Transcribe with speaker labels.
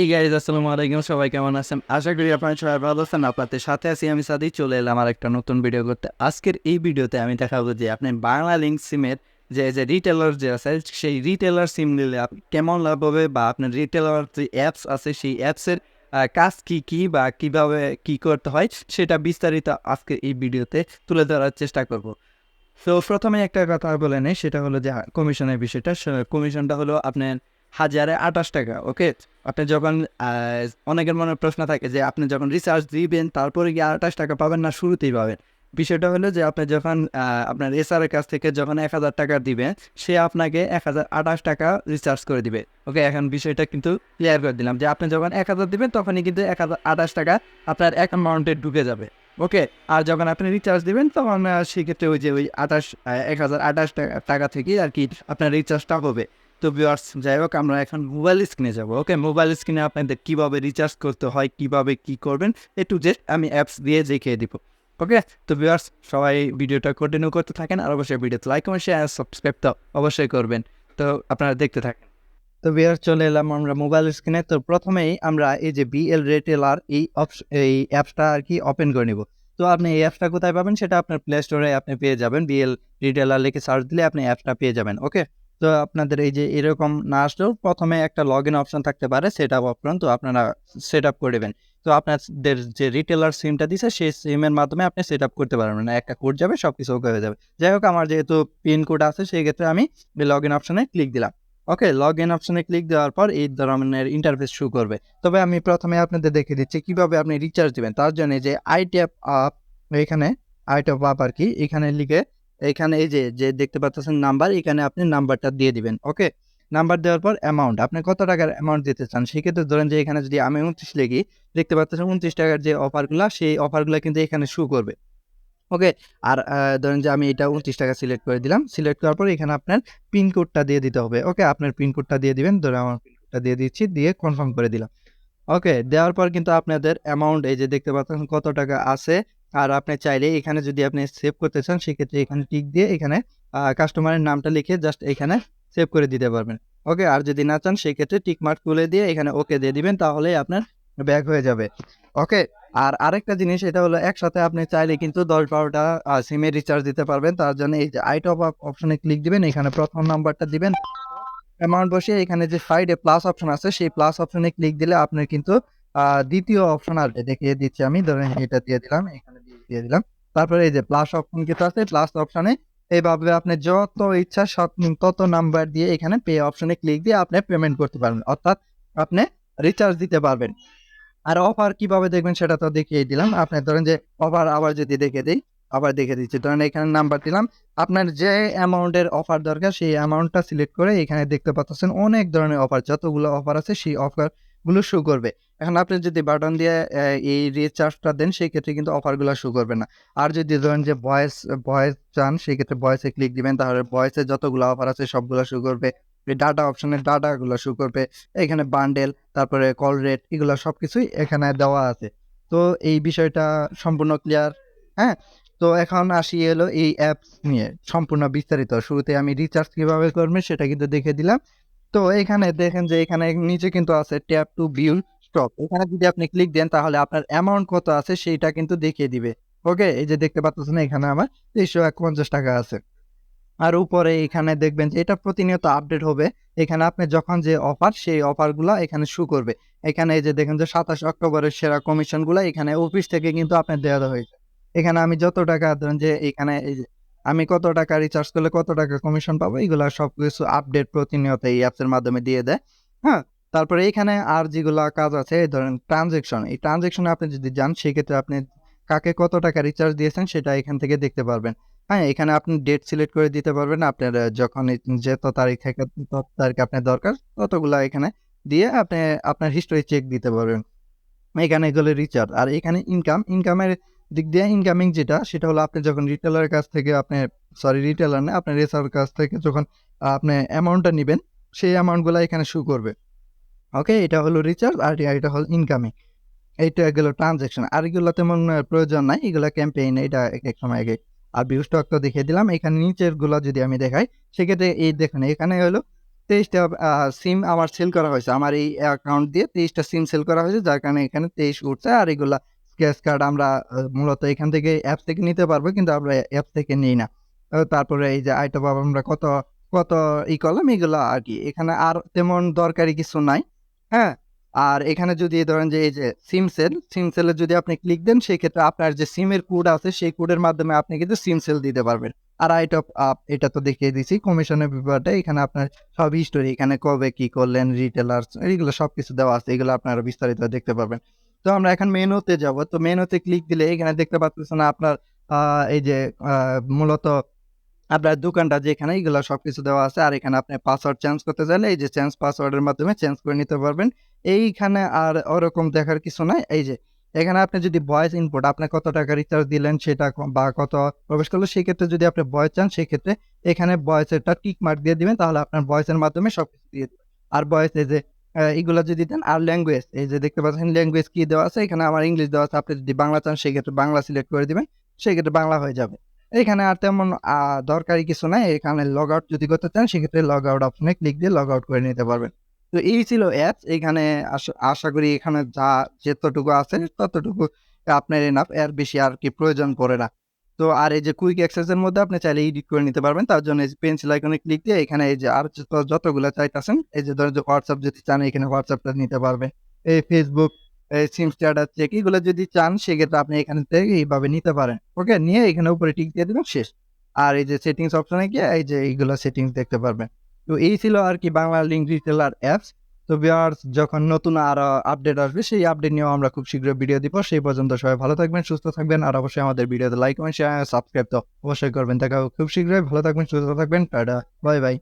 Speaker 1: এই গাইজ আসসালামু সবাই কেমন আছেন? আশা সাথে আছি আমি চলে এলাম আর একটা নতুন ভিডিও করতে। আজকের এই ভিডিওতে আমি দেখাবো যে বাংলা লিঙ্ক সিমের যে রিটেলার যে আছে, সেই সিম নিলে কেমন লাভ হবে বা আপনার রিটেলার যে অ্যাপস আছে, সেই অ্যাপসের কাজ কি কি বা কীভাবে কি করতে হয়, সেটা বিস্তারিত আজকে এই ভিডিওতে তুলে ধরার চেষ্টা করব। তো প্রথমে একটা কথা বলে নেই, সেটা হলো যে কমিশনের বিষয়টা। কমিশনটা হলো আপনার হাজারে আঠাশ টাকা ওকে আপনি যখন অনেকের মনে প্রশ্ন থাকে যে আপনি যখন রিচার্জ দিবেন, তারপরে গিয়ে আঠাশ টাকা পাবেন না, শুরুতেই পাবেন? বিষয়টা হলো যে আপনি যখন আপনার এসআরের কাছ থেকে যখন এক হাজার টাকা দিবেন সে আপনাকে এক হাজার আঠাশ টাকা রিচার্জ করে দিবে ওকে এখন বিষয়টা কিন্তু ক্লিয়ার করে দিলাম যে আপনি যখন এক হাজার দিবেন, তখনই কিন্তু এক হাজার আঠাশ টাকা আপনার অ্যাকাউন্টে ঢুকে যাবে ওকে আর যখন আপনি রিচার্জ দিবেন, তখন সেক্ষেত্রে ওই যে ওই আঠাশ এক হাজার আঠাশ টাকা থেকেই আর কি আপনার রিচার্জটা হবে। তো ভিউয়ার্স যাই হোক, আমরা এখন মোবাইল স্ক্রিনে যাব। ওকে মোবাইল স্ক্রিনে আপনাদের কীভাবে রিচার্জ করতে হয়, কীভাবে কী করবেন এ টু আমি অ্যাপস দিয়ে দেখিয়ে দিব। ওকে তো ভিউয়ার্স সবাই ভিডিওটা কন্টিনিউ করতে থাকেন, আর অবশ্যই ভিডিওতে লাইক কমেন্ট শেয়ার সাবস্ক্রাইব তো অবশ্যই করবেন। তো আপনারা দেখতে থাকেন। তো ভিউয়ার্স চলে এলাম আমরা মোবাইল স্ক্রিনে তো প্রথমেই আমরা এই যে বিএল রেটেলার এই এই অ্যাপসটা আর কি ওপেন করে নিব। তো আপনি এই অ্যাপসটা কোথায় পাবেন, সেটা আপনার প্লে স্টোরে আপনি পেয়ে যাবেন। বিএল রিটেলার লিখে সার্চ দিলে আপনি অ্যাপসটা পেয়ে যাবেন। ওকে তো আপনাদের এই যে এরকম না আসলেও প্রথমে একটা লগ ইন অপশন থাকতে পারে সেট আপ অপশন তো আপনারা সেট আপ করে দেবেন তো আপনাদের যে রিটেলার সিমটা দিছে, সেই সিমের মাধ্যমে আপনি সেট আপ করতে পারবেন। না একটা কোড যাবে সব কিছু ওকে হয়ে যাবে। যাই হোক, আমার যেহেতু পিন কোড আছে, সেই ক্ষেত্রে আমি লগ ইন অপশনে ক্লিক দিলাম। ওকে লগ ইন অপশনে ক্লিক দেওয়ার পর এই ধরনের ইন্টারফেস শুরু করবে। তবে আমি প্রথমে আপনাদের দেখে দিচ্ছি, কীভাবে আপনি রিচার্জ দিবেন। তার জন্য যে আই ট্যাপ আপ এখানে আই ট্যাপ আপ আর কি, এখানে লিখে এখানে এই যে যে দেখতে পাচ্ছেন নাম্বার এখানে আপনি নাম্বারটা দিয়ে দিবেন ওকে নাম্বার দেওয়ার পর অ্যামাউন্ট আপনি কত টাকার অ্যামাউন্ট দিতে চান? সেক্ষেত্রে ধরেন যে এখানে যদি আমি উনত্রিশ লিখি, দেখতে পাচ্ছেন উনত্রিশ টাকার যে অফারগুলো সেই অফারগুলো কিন্তু এখানে শু করবে ওকে আর ধরেন যে আমি এটা উনত্রিশ টাকা সিলেক্ট করে দিলাম সিলেক্ট করার পর এখানে আপনার পিনকোডটা দিয়ে দিতে হবে ওকে আপনার পিনকোডটা দিয়ে দিবেন, ধরে আমার পিনকোডটা দিয়ে দিচ্ছি, দিয়ে কনফার্ম করে দিলাম ওকে দেওয়ার পর কিন্তু আপনাদের অ্যামাউন্ট এই যে দেখতে পাচ্ছেন কত টাকা আছে আর আপনি চাইলে এখানে যদি আপনি সেভ করতে চান, সেক্ষেত্রে এখানে টিক দিয়ে এখানে কাস্টমারের নামটা লিখে জাস্ট এখানে সেভ করে দিতে পারবেন। ওকে আর যদি না চান, সেক্ষেত্রে টিক মার্ক তুলে দিয়ে এখানে ওকে দিয়ে দিবেন, তাহলে আপনার ব্যাক হয়ে যাবে। ওকে আর আরেকটা জিনিস, এটা হলো একসাথে আপনি চাইলে কিন্তু দশ বারোটা সিমে রিচার্জ দিতে পারবেন। তার জন্য এই যে আই টপ আপ অপশনে ক্লিক দিবেন, এখানে প্রথম নাম্বারটা দিবেন। অ্যামাউন্ট বসিয়ে এখানে যে সাইডে প্লাস অপশন আছে, সেই প্লাস অপশনে ক্লিক দিলে আপনার কিন্তু দ্বিতীয় অপশন আসবে। দেখিয়ে দিচ্ছি আমি, ধরেন এটা দিয়ে দিলাম, এখানে দিয়ে- দিলাম। তারপরে এই যে প্লাস অপশন কিন্তু আছে প্লাস অপশনে এইভাবে আপনি যত ইচ্ছা তত নাম্বার দিয়ে এখানে পে অপশনে ক্লিক দিয়ে আপনি পেমেন্ট করতে পারবেন। অর্থাৎ আপনি রিচার্জ দিতে পারবেন। আর অফার কীভাবে দেখবেন সেটা তো দেখিয়ে দিলাম। আপনি ধরেন যে অফার আবার যদি দেখে দিই, আবার দেখে দিচ্ছি। ধরেন এখানে নাম্বার দিলাম। আপনার যে অ্যামাউন্টের অফার দরকার, সেই অ্যামাউন্টটা সিলেক্ট করে এখানে দেখতে পাচ্ছেন অনেক ধরনের অফার যতগুলো অফার আছে সেই অফারগুলো শো করবে। এখন আপনি যদি বাটন দিয়ে এই রিচার্জটা দেন সেই ক্ষেত্রে কিন্তু অফারগুলো শো করবে না। আর যদি ধরেন যে ভয়েস ভয়েস চান সেই ক্ষেত্রে ভয়েসে ক্লিক দিবেন, তাহলে ভয়েসে যতগুলো অফার আছে, সবগুলো শো করবে। ডাটা অপশনে ডাটাগুলো শো করবে। এখানে বান্ডেল তারপরে কল রেট এগুলো সব কিছুই এখানে দেওয়া আছে। তো এই বিষয়টা সম্পূর্ণ ক্লিয়ার হ্যাঁ? তো এখন আসি এলো এই অ্যাপস নিয়ে, সম্পূর্ণ বিস্তারিত। শুরুতে আমি রিচার্জ কীভাবে করবেন সেটা কিন্তু দেখে দিলাম। তো এখানে দেখেন যে, এখানে নিচে কিন্তু আছে ট্যাপ টু ভিউ স্টক এখানে যদি আপনি ক্লিক দেন তাহলে আপনার অ্যামাউন্ট কত আছে সেইটা কিন্তু দেখিয়ে দিবে। ওকে এই যে দেখতে পাচ্ছেন এখানে আমার তিনশো একপঞ্চাশ টাকা আছে। আর উপরে এখানে দেখবেন যে এটা প্রতিনিয়ত আপডেট হবে। এখানে আপনি যখন যে অফার সেই অফারগুলো এখানে শু করবে। এখানে এই যে দেখেন যে সাতাশ অক্টোবরের সেরা কমিশনগুলো এখানে অফিস থেকে কিন্তু আপনার দেওয়া হয়েছে। এখানে আমি যত টাকা ধরেন যে এখানে এই যে আমি কত টাকা রিচার্জ করলে কত টাকা কমিশন পাবো, এগুলো সব কিছু আপডেট প্রতিনিয়ত এই অ্যাপসের মাধ্যমে দিয়ে দেয়। হ্যাঁ? তারপরে এখানে আর যেগুলো কাজ আছে ধরেন ট্রানজেকশন এই ট্রানজেকশনে আপনি যদি যান, সেক্ষেত্রে আপনি কাকে কত টাকা রিচার্জ দিয়েছেন সেটা এখান থেকে দেখতে পারবেন। হ্যাঁ এখানে আপনি ডেট সিলেক্ট করে দিতে পারবেন, আপনার যখন যত তারিখ থেকে তত তারিখ আপনার দরকার, ততগুলা এখানে দিয়ে আপনি আপনার হিস্টোরি চেক দিতে পারবেন। এখানে এগুলো রিচার্জ আর এখানে ইনকাম ইনকামের দিক দিয়ে ইনকামিং যেটা, সেটা হলো আপনি যখন রিটেলারের কাছ থেকে আপনি সরি রিটেলার না, আপনার রেসার কাছ থেকে যখন আপনি অ্যামাউন্টটা নেবেন, সেই অ্যামাউন্টগুলো এখানে শু করবে। ওকে এটা হলো রিচার্জ আর এটা হলো ইনকামিং এইটা গেল ট্রানজেকশন আর এগুলো তেমন প্রয়োজন নাই, এগুলো ক্যাম্পেইন এটা এক এক সময় এক আর ভিউ স্টক তো দেখিয়ে দিলাম। এখানে নিচেরগুলো যদি আমি দেখাই, সেক্ষেত্রে এই দেখুন, এখানে হলো তেইশটা সিম আমার সেল করা হয়েছে। আমার এই অ্যাকাউন্ট দিয়ে তেইশটা সিম সেল করা হয়েছে, যার কারণে এখানে তেইশ উঠছে। আর এগুলা স্ক্র্যাচ কার্ড আমরা মূলত এখান থেকে অ্যাপ থেকে নিতে পারব, কিন্তু আমরা অ্যাপ থেকে নিই না। তারপরে এই যে আইটা পাবো আমরা কত কত ই করলাম, এগুলো আর কি। এখানে আর তেমন দরকারি কিছু নাই। হ্যাঁ? আর এখানে যদি ধরেন যে এই যে সিম সেল সিম সেলে যদি আপনি ক্লিক দেন সেই ক্ষেত্রে আপনার যে সিমের কোড আছে, সেই কোডের মাধ্যমে আপনি কিন্তু সিম সেল দিতে পারবেন। আর আইট অফ আপ এটা তো দেখিয়ে দিছি কমিশনের ব্যাপারটা। এখানে আপনার সব হিস্টোরি এখানে কবে কি করলেন রিটেলার এইগুলো সব কিছু দেওয়া আছে, এগুলো আপনারা বিস্তারিত দেখতে পারবেন। তো আমরা এখন মেনুতে যাব। তো মেনুতে ক্লিক দিলে এখানে দেখতে পাচ্ছেন আপনার এই যে মূলত আপনার দোকানটা যেখানে এগুলো সবকিছু দেওয়া আছে, আর এখানে আপনি পাসওয়ার্ড চেঞ্জ করতে চাইলে এই যে চেঞ্জ পাসওয়ার্ডের মাধ্যমে চেঞ্জ করে নিতে পারবেন। এইখানে আর ওরকম দেখার কিছু নাই। এই যে, এখানে আপনি যদি ভয়েস ইনপুট আপনি কত টাকা রিচার্জ দিলেন সেটা বা কত প্রবেশ করল সেই ক্ষেত্রে যদি আপনি ভয়েস চান সেই ক্ষেত্রে এখানে ভয়েসেরটা টিক মার্ক দিয়ে দিবেন, তাহলে আপনার ভয়েসের মাধ্যমে সব কিছু দিয়ে দেবেন। আর ভয়েস এই যে এগুলো যদি দেন, আর ল্যাঙ্গুয়েজ এই যে দেখতে পাচ্ছেন ল্যাঙ্গুয়েজ কি দেওয়া আছে? এখানে আমার ইংলিশ দেওয়া আছে। আপনি যদি বাংলা চান সেক্ষেত্রে বাংলা সিলেক্ট করে দিবেন, সেক্ষেত্রে বাংলা হয়ে যাবে। এখানে আর তেমন দরকারি কিছু নাই। এখানে লগ আউট যদি করতে চান, সেক্ষেত্রে লগ আউট অপশনে ক্লিক দিয়ে লগ আউট করে নিতে পারবেন। তো এই ছিল অ্যাপস এখানে আশ- করি এখানে যা যতটুকু আছে, ততটুকু আপনার এনাফ এর বেশি আর কি প্রয়োজন পড়ে না। তো আর এই যে কুইক অ্যাক্সেসের মধ্যে আপনি চাইলে এডিট করে নিতে পারবেন। তার জন্য এই পেন্সিল আইকনে ক্লিক দিয়ে এখানে এই যে আর যত- যতগুলো চাইতেছেন, এই যে ধরেন যে হোয়াটসঅ্যাপ যদি চান, এখানে হোয়াটসঅ্যাপটা নিতে পারবে এই ফেসবুক সিম স্টার্টার, চেক এগুলো যদি চান, সেক্ষেত্রে আপনি এখান এইভাবে নিতে পারেন। ওকে? নিয়ে এখানে উপরে টিক দিয়ে দেবেন, শেষ। আর এই যে সেটিংস অপশনে গিয়ে এই যে এইগুলো সেটিংস দেখতে পারবেন। তো এই ছিল আর কি বাংলা লিঙ্ক রিটেলার অ্যাপস তো ভিউয়ার্স যখন নতুন আরও আপডেট আসবে, সেই আপডেট নিয়েও আমরা খুব শীঘ্রই ভিডিও দিব। সেই পর্যন্ত সবাই ভালো থাকবেন, সুস্থ থাকবেন। আর অবশ্যই আমাদের ভিডিওতে লাইক কমেন্ট শেয়ার সাবস্ক্রাইব তো অবশ্যই করবেন। দেখা খুব শীঘ্রই। ভালো থাকবেন, সুস্থ থাকবেন। Tata bye bye